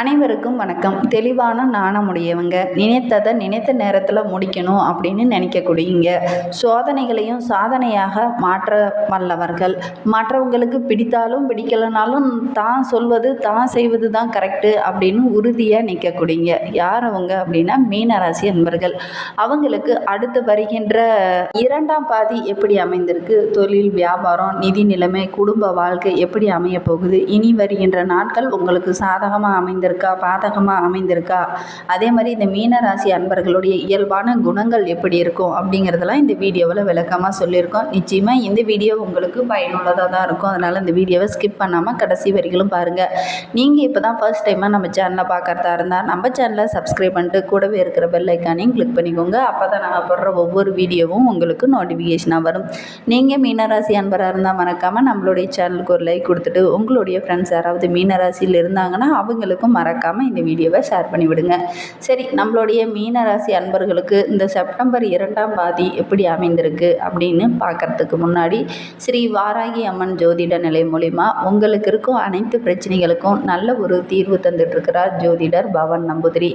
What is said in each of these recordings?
அனைவருக்கும் வணக்கம். தெளிவான நாணமுடையவங்க நினைத்ததை நினைத்த நேரத்தில் முடிக்கணும் அப்படின்னு நினைக்கக்கூடியங்க சோதனைகளையும் சாதனையாக மாற்ற வல்லவர்கள். மற்றவங்களுக்கு பிடித்தாலும் பிடிக்கலனாலும் தான் சொல்வது தான் செய்வது தான் கரெக்டு அப்படின்னு உறுதியாக நிற்கக்கூடியங்க யார் அவங்க அப்படின்னா மீனராசி அன்பர்கள். அவங்களுக்கு அடுத்து வருகின்ற இரண்டாம் பாதி எப்படி அமைந்திருக்கு? தொழில் வியாபாரம் நிதி நிலைமை குடும்ப வாழ்க்கை எப்படி அமைய போகுது? இனி வருகின்ற நாட்கள் உங்களுக்கு சாதகமாக அமைந்து அமைந்திருக்கா? பாதகமாக அமைந்திருக்கா? அதே மாதிரி இந்த மீன ராசி அன்பர்களுடைய இயல்பான குணங்கள் எப்படி இருக்கும் அப்படிங்கிறதெல்லாம் இந்த வீடியோவில் விளக்கமாக சொல்லியிருக்கோம். நிச்சயமாக இந்த வீடியோ உங்களுக்கு பயனுள்ளதாக தான் இருக்கும். அதனால் இந்த வீடியோவை ஸ்கிப் பண்ணாமல் கடைசி வரிகளும் பாருங்கள் நீங்கள் இப்போ தான் ஃபர்ஸ்ட் டைமாக நம்ம சேனலை பார்க்குறதா இருந்தால் நம்ம சேனலை சப்ஸ்கிரைப் பண்ணிட்டு கூடவே இருக்கிற பெல் ஐக்கானையும் கிளிக் பண்ணிக்கோங்க. அப்போ தான் நாங்கள் போடுற ஒவ்வொரு வீடியோவும் உங்களுக்கு நோட்டிஃபிகேஷனாக வரும். நீங்கள் மீனராசி அன்பராக இருந்தால் மறக்காமல் நம்மளுடைய சேனலுக்கு ஒரு லைக் கொடுத்துட்டு உங்களுடைய ஃப்ரெண்ட்ஸ் யாராவது மீனராசியில் இருந்தாங்கன்னா அவங்களுக்கும் மறக்காமல் இந்த வீடியோவை ஷேர் பண்ணிவிடுங்க. சரி நம்மளுடைய மீனராசி அன்பர்களுக்கு இந்த செப்டம்பர் இரண்டாம் பாதி எப்படி அமைந்திருக்கு அப்படின்னு பார்க்கறதுக்கு முன்னாடி ஸ்ரீ வாராகி அம்மன் ஜோதிட நிலை மூலிமா உங்களுக்கு இருக்கும் அனைத்து பிரச்சனைகளுக்கும் நல்ல ஒரு தீர்வு தந்துட்டுருக்கிறார் ஜோதிடர் பவன் நம்பூதிரி.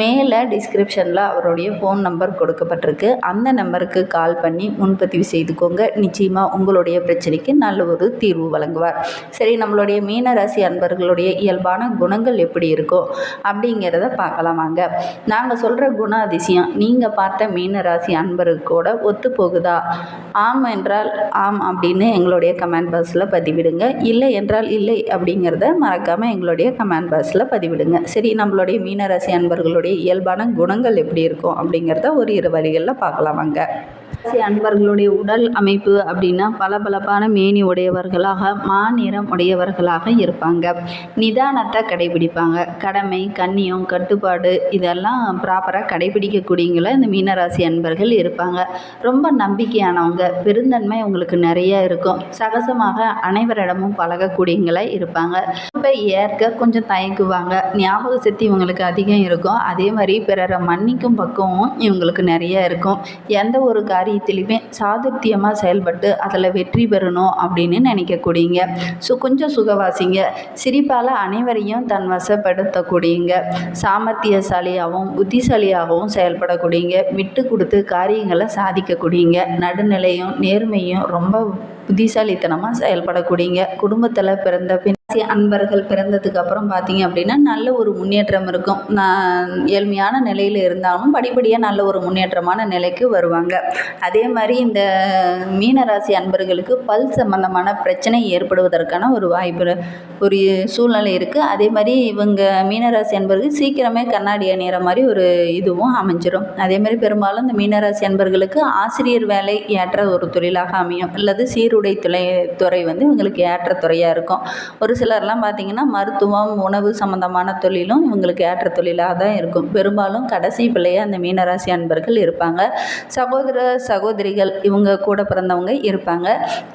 மேலே டிஸ்கிரிப்ஷனில் அவருடைய ஃபோன் நம்பர் கொடுக்கப்பட்டிருக்கு. அந்த நம்பருக்கு கால் பண்ணி முன்பதிவு செய்துக்கோங்க. நிச்சயமாக உங்களுடைய பிரச்சனைக்கு நல்ல ஒரு தீர்வு வழங்குவார். சரி நம்மளுடைய மீனராசி அன்பர்களுடைய இயல்பான குணங்கள் எப்படி இருக்கோ அப்படிங்கிறத பார்க்கலாம் வாங்க. நாங்கள் சொல்கிற குண அதிசயம் நீங்கள் பார்த்த மீனராசி அன்பருக்கூட ஒத்து போகுதா ஆம் என்றால் ஆம் அப்படின்னு எங்களுடைய கமெண்ட் பாக்ஸில் பதிவிடுங்க. இல்லை என்றால் இல்லை அப்படிங்கிறத மறக்காமல் எங்களுடைய கமெண்ட் பாக்ஸில் பதிவிடுங்க. சரி நம்மளுடைய மீனராசி அன்பர்களுடைய இயல்பான குணங்கள் எப்படி இருக்கும் அப்படிங்கிறத ஒரு இரு வழிகளில் பார்க்கலாம் வாங்க. அன்பர்களுடைய உடல் அமைப்பு அப்படின்னா பளபளப்பான மேனி உடையவர்களாக மாநிறம் உடையவர்களாக இருப்பாங்க. நிதானத்தை கடைபிடிப்பாங்க. கடமை கண்ணியம் கட்டுப்பாடு இதெல்லாம் ப்ராப்பராக கடைபிடிக்கக்கூடியவங்கள இந்த மீனராசி அன்பர்கள் இருப்பாங்க. ரொம்ப நம்பிக்கையானவங்க பெருந்தன்மை உங்களுக்கு நிறைய இருக்கும். சகசமாக அனைவரிடமும் பழகக்கூடியங்களா இருப்பாங்க. இப்போ ஏற்க கொஞ்சம் தயங்குவாங்க. ஞாபக சக்தி இவங்களுக்கு அதிகம் இருக்கும். அதே மாதிரி பிறரை மன்னிக்கும் பக்குவமும் இவங்களுக்கு நிறைய இருக்கும். எந்த ஒரு காரியத்திலையுமே சாதுர்த்தியமாக செயல்பட்டு அதில் வெற்றி பெறணும் அப்படின்னு நினைக்கக்கூடியங்க. ஸோ கொஞ்சம் சுகவாசிங்க. சிரிப்பால் அனைவரையும் தன் வசப்படுத்தக்கூடியங்க. சாமர்த்தியசாலியாகவும் புத்திசாலியாகவும் செயல்படக்கூடியங்க. விட்டு கொடுத்து காரியங்களை சாதிக்கக்கூடியங்க. நடுநிலையும் நேர்மையும் ரொம்ப புத்திசாலித்தனமாக செயல்படக்கூடியங்க. குடும்பத்தில் பிறந்த பின் அன்பர்கள் பிறந்ததுக்கு அப்புறம் பார்த்தீங்க அப்படின்னா நல்ல ஒரு முன்னேற்றம் இருக்கும். நான் ஏழ்மையான நிலையில் இருந்தாலும் படிப்படியாக நல்ல ஒரு முன்னேற்றமான நிலைக்கு வருவாங்க. அதே மாதிரி இந்த மீனராசி அன்பர்களுக்கு பல் சம்பந்தமான பிரச்சனை ஏற்படுவதற்கான ஒரு வாய்ப்பு ஒரு சூழ்நிலை இருக்குது அதே மாதிரி இவங்க மீனராசி அன்பர்கள் சீக்கிரமே கண்ணாடி அணிகிற மாதிரி ஒரு இதுவும் அமைஞ்சிடும் அதே மாதிரி பெரும்பாலும் இந்த மீனராசி அன்பர்களுக்கு ஆசிரியர் வேலை ஏற்ற ஒரு தொழிலாக அமையும். அல்லது சீருடை துறை துறை வந்து இவங்களுக்கு ஏற்ற துறையாக இருக்கும். ஒரு சிலர்லாம் பார்த்திங்கன்னா மருத்துவம் உணவு சம்மந்தமான தொழிலும் இவங்களுக்கு ஏற்ற தொழிலாக தான் இருக்கும். பெரும்பாலும் கடைசி பிள்ளையாக அந்த மீனராசி அன்பர்கள் இருப்பாங்க. சகோதர சகோதரிகள் இவங்க கூட பிறந்தவங்க இருப்பாங்க.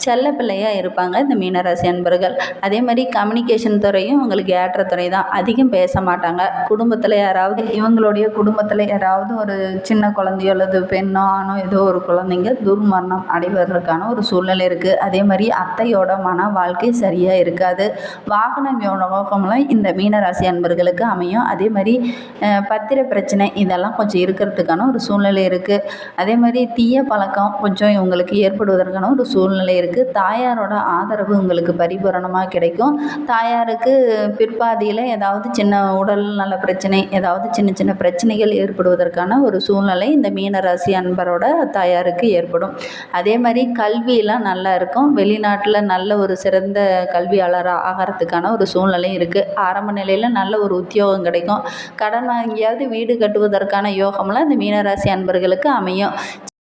செல்ல பிள்ளையாக இருப்பாங்க இந்த மீனராசி அன்பர்கள். அதே மாதிரி கம்யூனிகேஷன் துறையும் இவங்களுக்கு ஏற்ற துறை தான். அதிகம் பேச மாட்டாங்க. குடும்பத்தில் யாராவது இவங்களுடைய குடும்பத்தில் யாராவது ஒரு சின்ன குழந்தையோ அல்லது பெண்ணோ ஆணோ ஏதோ ஒரு குழந்தைங்க துர்மரணம் அடைவதற்கான ஒரு சூழ்நிலை இருக்குது அதே மாதிரி அத்தையோட மன வாழ்க்கை சரியாக இருக்காது. வாகனம் யோகம்லாம் இந்த மீனராசி அன்பர்களுக்கு அமையும். அதே மாதிரி பத்திர பிரச்சனை இதெல்லாம் கொஞ்சம் இருக்கிறதுக்கான ஒரு சூழ்நிலை இருக்குது அதே மாதிரி தீய பழக்கம் கொஞ்சம் இவங்களுக்கு ஏற்படுவதற்கான ஒரு சூழ்நிலை இருக்குது தாயாரோட ஆதரவு உங்களுக்கு பரிபூரணமாக கிடைக்கும். தாயாருக்கு பிற்பாதியில் ஏதாவது சின்ன உடல் நல பிரச்சனை ஏதாவது சின்ன சின்ன பிரச்சனைகள் ஏற்படுவதற்கான ஒரு சூழ்நிலை இந்த மீனராசி அன்பரோட தாயாருக்கு ஏற்படும். அதே மாதிரி கல்வியெல்லாம் நல்லா இருக்கும். வெளிநாட்டில் நல்ல ஒரு சிறந்த கல்வியாளராக ஆகிறதுக்கான ஒரு சூழ்நிலை இருக்குது ஆரம்ப நிலையில் நல்ல ஒரு உத்தியோகம் கிடைக்கும். கடன் வாங்கியாவது வீடு கட்டுவதற்கான யோகம்லாம் இந்த மீனராசி அன்பர்களுக்கு அமையும்.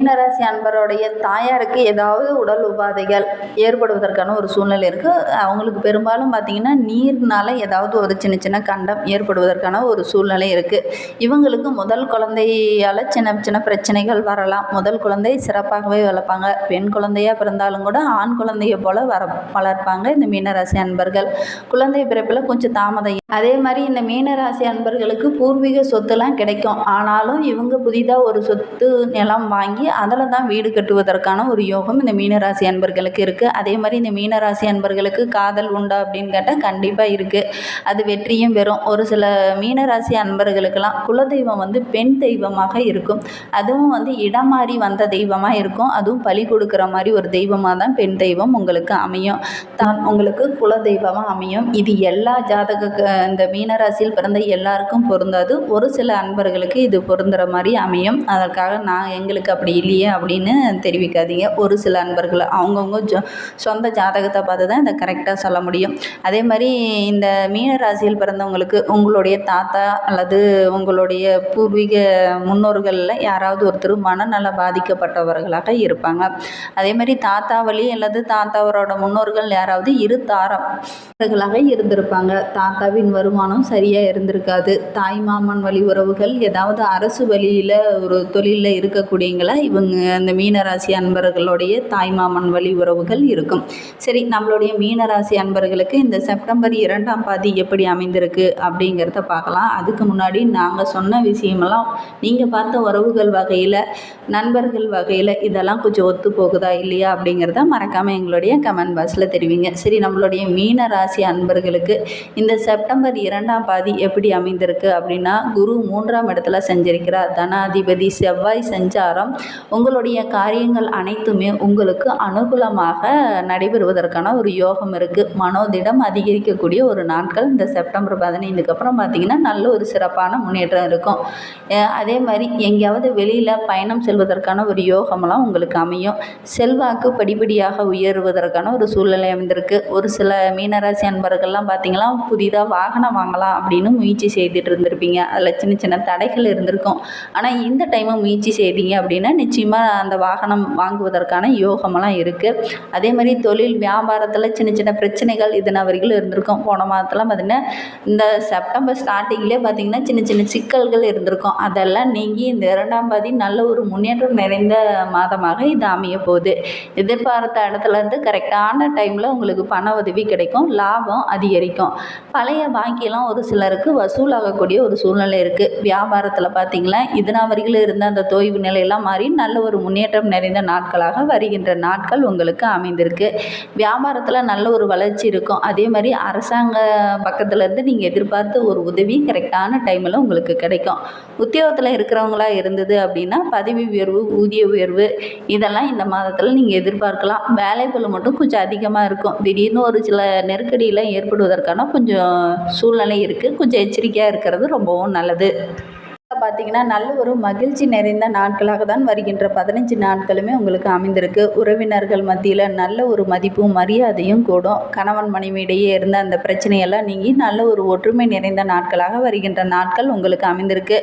மீனராசி அன்பருடைய தாயாருக்கு ஏதாவது உடல் உபாதைகள் ஏற்படுவதற்கான ஒரு சூழ்நிலை இருக்குது அவங்களுக்கு பெரும்பாலும் பார்த்திங்கன்னா நீர்னால் ஏதாவது ஒரு சின்ன சின்ன கண்டம் ஏற்படுவதற்கான ஒரு சூழ்நிலை இருக்குது இவங்களுக்கு முதல் குழந்தையால் சின்ன சின்ன பிரச்சனைகள் வரலாம். முதல் குழந்தை சிறப்பாகவே வளர்ப்பாங்க. பெண் குழந்தையாக பிறந்தாலும் கூட ஆண் குழந்தைய போல் வர வளர்ப்பாங்க இந்த மீனராசி அன்பர்கள். குழந்தை பிறப்பில் கொஞ்சம் தாமதம். அதே மாதிரி இந்த மீனராசி அன்பர்களுக்கு பூர்வீக சொத்துலாம் கிடைக்கும். ஆனாலும் இவங்க புதிதாக ஒரு சொத்து நிலம் வாங்கி அதில் தான் வீடு கட்டுவதற்கான ஒரு யோகம் இந்த மீனராசி அன்பர்களுக்கு இருக்குது அதே மாதிரி இந்த மீனராசி அன்பர்களுக்கு காதல் உண்டா அப்படின்னு கேட்டால் கண்டிப்பாக இருக்குது அது வெற்றியும் பெறும். ஒரு சில மீனராசி அன்பர்களுக்கெல்லாம் குலதெய்வம் வந்து பெண் தெய்வமாக இருக்கும். அதுவும் வந்து இடம் மாறி வந்த தெய்வமாக இருக்கும். அதுவும் பலி கொடுக்குற மாதிரி ஒரு தெய்வமாக தான் பெண் தெய்வம் உங்களுக்கு அமையும். தான் உங்களுக்கு குலதெய்வமாக அமையும். இது எல்லா ஜாதக இந்த மீனராசியில் பிறந்த எல்லாருக்கும் பொருந்தாது. ஒரு சில அன்பர்களுக்கு இது பொருந்துகிற மாதிரி அமையும். அதற்காக நான் எங்களுக்கு அப்படி இல்லையே அப்படின்னு தெரிவிக்காதீங்க. ஒரு சில அன்பர்கள் அவங்கவுங்க ஜொ சொந்த ஜாதகத்தை பார்த்து தான் இதை கரெக்டாக சொல்ல முடியும். அதே மாதிரி இந்த மீன ராசியில் பிறந்தவங்களுக்கு உங்களுடைய தாத்தா அல்லது உங்களுடைய பூர்வீக முன்னோர்களில் யாராவது ஒருத்தர் மனநல பாதிக்கப்பட்டவர்களாக இருப்பாங்க. அதே மாதிரி தாத்தா வழி அல்லது தாத்தாவரோட முன்னோர்கள் யாராவது இரு தாரர்களாக இருந்திருப்பாங்க. தாத்தாவின் வருமானம் சரியாக இருந்திருக்காது. தாய் மாமன் வழி உறவுகள் ஏதாவது அரசு வழியில் ஒரு தொழிலில் இருக்கக்கூடியங்களா இவங்க இந்த மீனராசி அன்பர்களுடைய தாய்மாமன் வழி உறவுகள் இருக்கும். சரி நம்மளுடைய மீனராசி அன்பர்களுக்கு இந்த செப்டம்பர் இரண்டாம் பாதி எப்படி அமைந்திருக்கு அப்படிங்கிறத பார்க்கலாம். அதுக்கு முன்னாடி நாங்கள் சொன்ன விஷயமெல்லாம் நீங்கள் பார்த்த உறவுகள் வகையில் நண்பர்கள் வகையில் இதெல்லாம் கொஞ்சம் ஒத்து போகுதா இல்லையா அப்படிங்கிறத மறக்காமல் எங்களுடைய கமெண்ட் பாக்ஸில் தெரிவிங்க. சரி நம்மளுடைய மீன ராசி அன்பர்களுக்கு இந்த செப்டம்பர் இரண்டாம் பாதி எப்படி அமைந்திருக்கு அப்படின்னா குரு மூன்றாம் இடத்துல செஞ்சிருக்கிறார். தனாதிபதி செவ்வாய் சஞ்சாரம் உங்களுடைய காரியங்கள் அனைத்துமே உங்களுக்கு அனுகூலமாக நடைபெறுவதற்கான ஒரு யோகம் இருக்குது மனோதிடம் அதிகரிக்கக்கூடிய ஒரு நாட்கள் இந்த செப்டம்பர் பதினைந்துக்கு அப்புறம் பார்த்திங்கன்னா நல்ல ஒரு சிறப்பான முன்னேற்றம் இருக்கும். அதே மாதிரி எங்கேயாவது வெளியில் பயணம் செல்வதற்கான ஒரு யோகமெல்லாம் உங்களுக்கு அமையும். செல்வாக்கு படிப்படியாக உயருவதற்கான ஒரு சூழ்நிலை அமைந்திருக்கு. ஒரு சில மீனராசி அன்பர்கள்லாம் பார்த்திங்கன்னா புதிதாக வாகனம் வாங்கலாம் அப்படின்னு முயற்சி செய்துட்டு இருந்திருப்பீங்க. அதில் சின்ன சின்ன தடைகள் இருந்திருக்கும். ஆனால் இந்த டைமை முயற்சி செய்தீங்க அப்படின்னா நிச்சயமாக அந்த வாகனம் வாங்குவதற்கான யோகமெல்லாம் இருக்குது அதே மாதிரி தொழில் வியாபாரத்தில் சின்ன சின்ன பிரச்சனைகள் இதன வரைக்கும் இருந்திருக்கும். போன மாதத்தில் பார்த்திங்கன்னா இந்த செப்டம்பர் ஸ்டார்டிங்லேயே பார்த்திங்கன்னா சின்ன சின்ன சிக்கல்கள் இருந்திருக்கும். அதெல்லாம் நீங்கி இந்த இரண்டாம் பாதி நல்ல ஒரு முன்னேற்றம் நிறைந்த மாதமாக இது அமைய போகுது. எதிர்பார்த்த இடத்துல இருந்து கரெக்டான டைமில் உங்களுக்கு பண உதவி கிடைக்கும் லாபம் அதிகரிக்கும். பழைய பாக்கியெல்லாம் ஒரு சிலருக்கு வசூலாகக்கூடிய ஒரு சூழ்நிலை இருக்குது வியாபாரத்தில் பார்த்தீங்களா இதனால் வரைக்கும் இருந்த அந்த தொய்வு நிலையெல்லாம் மாறி நல்ல ஒரு முன்னேற்றம் நிறைந்த நாட்களாக வருகின்ற நாட்கள் உங்களுக்கு அமைந்திருக்கு. வியாபாரத்தில் நல்ல ஒரு வளர்ச்சி இருக்கும். அதே மாதிரி அரசாங்க பக்கத்துலேருந்து நீங்கள் எதிர்பார்த்த ஒரு உதவி கரெக்டான டைமில் உங்களுக்கு கிடைக்கும். உத்தியோகத்தில் இருக்கிறவங்களா இருந்தது அப்படின்னா பதவி உயர்வு ஊதிய உயர்வு இதெல்லாம் இந்த மாதத்தில் நீங்கள் எதிர்பார்க்கலாம். வேலைப்பளு மட்டும் கொஞ்சம் அதிகமாக இருக்கும். திடீர்னு ஒரு சில நெருக்கடியெல்லாம் ஏற்படுவதற்கான கொஞ்சம் சூழ்நிலை இருக்குது கொஞ்சம் எச்சரிக்கையாக இருக்கிறது ரொம்பவும் நல்லது. பார்த்தீங்கன்னா நல்ல ஒரு மகிழ்ச்சி நிறைந்த நாட்களாக தான் வருகின்ற பதினஞ்சு நாட்களுமே உங்களுக்கு அமைந்திருக்கு. உறவினர்கள் மத்தியில் நல்ல ஒரு மதிப்பும் மரியாதையும் கூடும். கணவன் மனைவியிடையே இருந்த அந்த பிரச்சனையெல்லாம் நீங்கி நல்ல ஒரு ஒற்றுமை நிறைந்த நாட்களாக வருகின்ற நாட்கள் உங்களுக்கு அமைந்திருக்கு.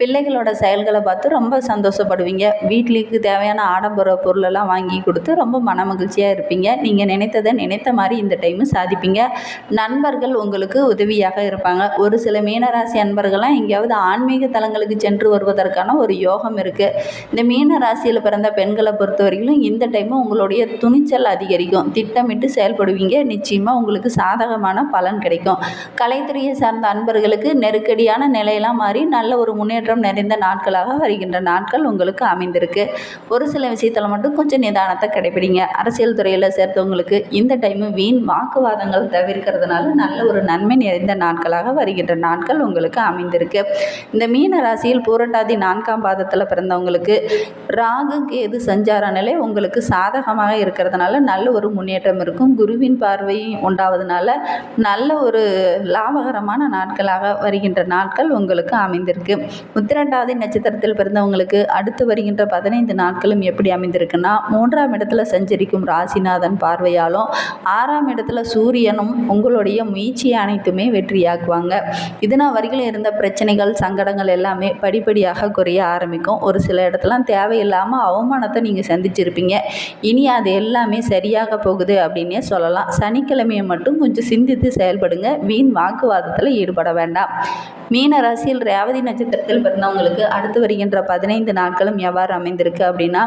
பிள்ளைகளோட செயல்களை பார்த்து ரொம்ப சந்தோஷப்படுவீங்க. வீட்லேக்கு தேவையான ஆடம்பர பொருளெல்லாம் வாங்கி கொடுத்து ரொம்ப மன மகிழ்ச்சியாக இருப்பீங்க. நீங்கள் நினைத்ததை நினைத்த மாதிரி இந்த டைமு சாதிப்பீங்க. நண்பர்கள் உங்களுக்கு உதவியாக இருப்பாங்க. ஒரு சில மீனராசி அன்பர்கள்லாம் எங்கேயாவது ஆன்மீக தலங்களுக்கு சென்று வருவதற்கான ஒரு யோகம் இருக்குது இந்த மீன ராசியில் பிறந்த பெண்களை பொறுத்த வரைக்கும் இந்த டைமு உங்களுடைய துணிச்சல் அதிகரிக்கும். திட்டமிட்டு செயல்படுவீங்க. நிச்சயமாக உங்களுக்கு சாதகமான பலன் கிடைக்கும். கலைத்துறையை சார்ந்த அன்பர்களுக்கு நெருக்கடியான நிலையெல்லாம் மாறி நல்ல ஒரு முன்னேற்றம் நிறைந்த நாட்களாக வருகின்ற நாட்கள் உங்களுக்கு அமைந்திருக்கு. ஒரு சில விஷயத்தில் மட்டும் கொஞ்சம் நிதானத்தை கிடைப்பிடிங்க அரசியல் துறையில் சேர்த்தவங்களுக்கு இந்த டைமு வீண் வாக்குவாதங்கள் தவிர்க்கிறதுனால நல்ல ஒரு நன்மை நிறைந்த நாட்களாக வருகின்ற நாட்கள் உங்களுக்கு அமைந்திருக்கு. இந்த மீன ராசியில் பூரட்டாதி நான்காம் பாதத்தில் பிறந்தவங்களுக்கு ராகு கேது சஞ்சார நிலை உங்களுக்கு சாதகமாக இருக்கிறதுனால நல்ல ஒரு முன்னேற்றம் இருக்கும். குருவின் பார்வையும் உண்டாவதுனால நல்ல ஒரு லாபகரமான நாட்களாக வருகின்ற நாட்கள் உங்களுக்கு அமைந்திருக்கு. உத்திரட்டாதி நட்சத்திரத்தில் பிறந்தவங்களுக்கு அடுத்து வருகின்ற பதினைந்து நாட்களும் எப்படி அமைந்திருக்குன்னா மூன்றாம் இடத்துல சஞ்சரிக்கும் ராசிநாதன் பார்வையாலும் ஆறாம் இடத்துல சூரியனும் உங்களுடைய முயற்சி அனைத்துமே வெற்றியாக்குவாங்க. இதனால் வரையிலும் இருந்த பிரச்சனைகள் சங்கடங்கள் எல்லாம் எல்லாமே படிப்படியாக குறைய ஆரம்பிக்கும். ஒரு சில இடத்துலாம் தேவையில்லாமல் அவமானத்தை நீங்கள் சந்திச்சிருப்பீங்க. இனி அது எல்லாமே சரியாக போகுது அப்படின்னே சொல்லலாம். சனிக்கிழமையை மட்டும் கொஞ்சம் சிந்தித்து செயல்படுங்க. வீண் வாக்குவாதத்தில் ஈடுபட வேண்டாம். மீன ராசியில் ரேவதி நட்சத்திரத்தில் பிறந்தவங்களுக்கு அடுத்து வருகின்ற பதினைந்து நாட்களும் எவ்வாறு அமைந்திருக்கு அப்படின்னா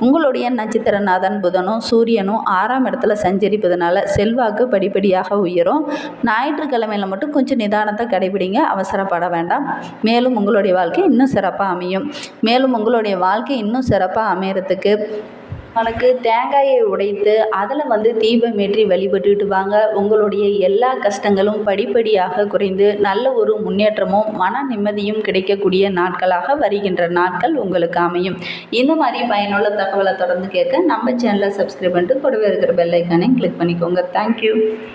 உங்களுடைய நட்சத்திரநாதன் புதனும் சூரியனும் ஆறாம் இடத்துல சஞ்சரிப்பதனால செல்வாக்கு படிப்படியாக உயரும். ஞாயிற்றுக்கிழமையில் மட்டும் கொஞ்சம் நிதானத்தை கடைபிடிங்க அவசரப்பட வேண்டாம். மேலும் உங்களுடைய உங்களுடைய வாழ்க்கை இன்னும் சிறப்பாக அமையும். மேலும் உங்களுடைய வாழ்க்கை இன்னும் சிறப்பாக அமையறதுக்கு உனக்கு தேங்காயை உடைத்து அதில் வந்து தீபமேற்றி வழிபட்டுட்டு வாங்க. உங்களுடைய எல்லா கஷ்டங்களும் படிப்படியாக குறைந்து நல்ல ஒரு முன்னேற்றமும் மன நிம்மதியும் கிடைக்கக்கூடிய நாட்களாக வருகின்ற நாட்கள் உங்களுக்கு அமையும். இந்த மாதிரி பயனுள்ள தகவலை தொடர்ந்து கேட்க நம்ம சேனலை சப்ஸ்கிரைப் பண்ணிட்டு கூடவே இருக்கிற பெல் கிளிக் பண்ணிக்கோங்க. தேங்க்யூ